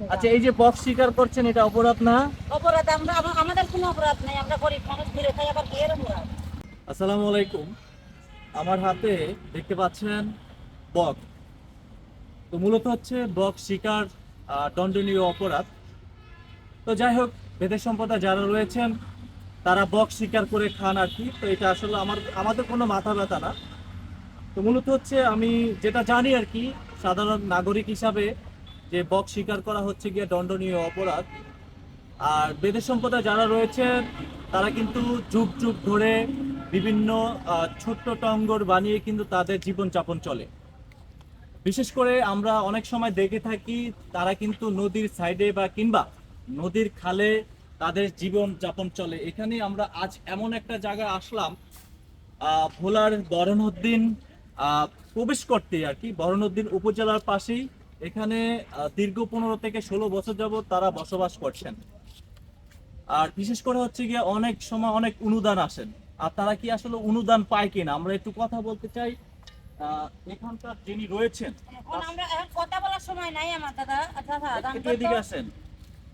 আচ্ছা এই যে বক্স শিকার করছেন এটা অপরাধ না? অপরাধ আমরা আমাদের কোনো অপরাধ নেই আমরা গরিব মানুষ ঘিরে খাই আবার এর অপরাধ। আসসালামু আলাইকুম। আমার হাতে দেখতে পাচ্ছেন বক। তো মূলত হচ্ছে বক শিকার দণ্ডনীয় অপরাধ। তো যাই হোক বেদের সম্প্রদায় যারা রয়েছেন তারা বক শিকার করে খান আর কি। তো এটা আসলে আমার আমাদের কোনো মাথা ব্যথা না। তো মূলত হচ্ছে আমি যেটা জানি আর কি সাধারণ নাগরিক হিসাবে যে বক শিকার করা হচ্ছে গিয়ে দণ্ডনীয় অপরাধ। আর বেদের সম্প্রদায় যারা রয়েছেন তারা কিন্তু যুগ যুগ ধরে বিভিন্ন ছোট্ট টঙ্গর বানিয়ে কিন্তু তাদের জীবন যাপন চলে। বিশেষ করে আমরা অনেক সময় দেখে থাকি, তারা কিন্তু নদীর সাইডে বা কিংবা নদীর খালে তাদের জীবন যাপন চলে। এখানে আমরা আজ এমন একটা জায়গায় আসলাম ভোলার বরণউদ্দিন প্রবেশ করতে আর কি। বরণউদ্দিন উপজেলার পাশেই এখানে দীর্ঘ পনেরো থেকে ষোলো বছর যাবত তারা বসবাস করছেন। আর বিশেষ করে হচ্ছে গিয়ে অনেক সময় অনেক অনুদান আসেন। আর তারা কি আসলে অনুদান পায় কিনা? আমরা একটু কথা বলতে চাই এখানকার যিনি রয়েছেন আমরা কথা বলার সময় নাই আমার দাদা। আচ্ছা দাদা একটু এদিকে আসেন।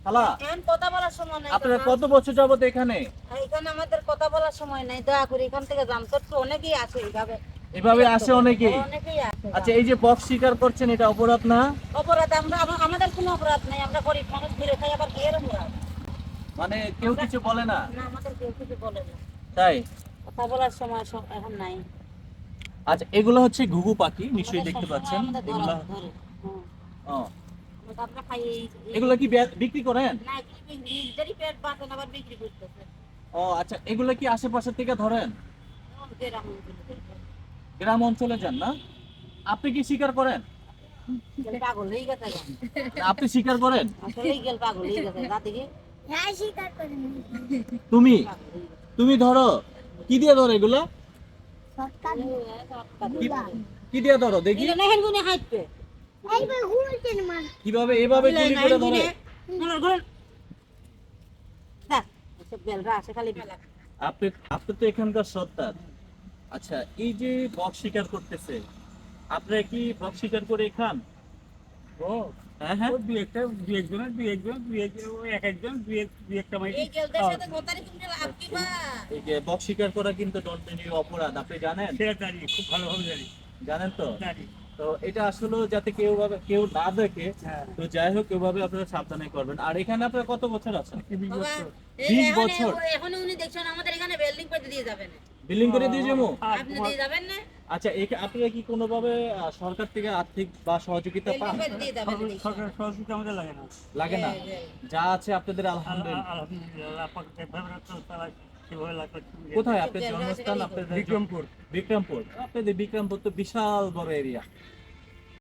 খালা এখন কথা বলার সময় নাই আপনারা কত বছর যাবত এখানে? এখানে আমাদের কথা বলার সময় নাই দয়া করে এখান থেকে যান। তো অনেকেই আছে এইভাবে। এভাবে আসে অনেকেই। অনেকেই আচ্ছা এই যে বক্স শিকার করছেন এটা অপরাধ না? অপরাধ আমরা আমাদের কোনো অপরাধ নাই। আমরা গরিব মানুষ ঘিরে খাই আবার এর অপরাধ। মানে কেউ কিছু বলে না? না আমাদের কেউ কিছু বলে না। তাই? কথা বলার সময় এখন নাই। আচ্ছা এগুলো হচ্ছে ঘুঘু পাখি নিশ্চয়ই দেখতে পাচ্ছেন। এগুলা। ও, এগুলো কি বিক্রি করেন? না পেট বাঁচেন আবার বিক্রি করতেছে। ও আচ্ছা এগুলো কি আশেপাশে থেকে ধরেন? গ্রাম অঞ্চলে যান না? আপনি কি শিকার করেন? হয়ে। আপনি করেন? পাগল হয়ে থেকে তুমি তুমি ধরো কি দিয়ে ধরো এগুলো? কি কি দিয়ে ধরো দেখি। কীভাবে এভাবে গুলি করে ধরে? আপনি আপনি তো এখানকার সত্তার। আচ্ছা এই যে বক শিকার করতেছে আপনারা কি বক শিকার করে খান? ও হ্যাঁ হ্যাঁ। দুই একটা দুই একজনের দুই একজন দুই এক একজন দুই দুই একটা মাইক এই গেলদের সাথে গোতারি তুমি লাভ কি বা এই যে বক শিকার করা কিন্তু দণ্ডনীয় অপরাধ আপনি জানেন? সেটা জানি খুব ভালোভাবে জানি। জানেন তো? জানি। তো এটা আসলে যাতে কেউ ভাবে কেউ না দেখে হ্যাঁ। তো যাই হোক এভাবে আপনারা সাবধানে করবেন। আর এখানে আপনারা কত বছর আছেন? বিশ বছর। এখন- বছর। এখন উনি দেখছেন আমাদের এখানে বিল্ডিং করে দিয়ে যাবেন। বিল্ডিং করে দিয়ে যাব? আপনি দিয়ে যাবেন না? আচ্ছা আপনারা কি কোনোভাবে ভাবে সরকার থেকে আর্থিক বা সহযোগিতা পান? সরকার- সহযোগিতা আমাদের লাগে না। লাগে না? হ্যাঁ, হ্যাঁ। যা আছে আপনাদের আলহামদুলিল্লাহ। কোথায়? আপনার জন্মস্থান আপনাদের বিক্রমপুর। বিক্রমপুর। আপনাদের বিক্রমপুর তো বিশাল বড় এরিয়া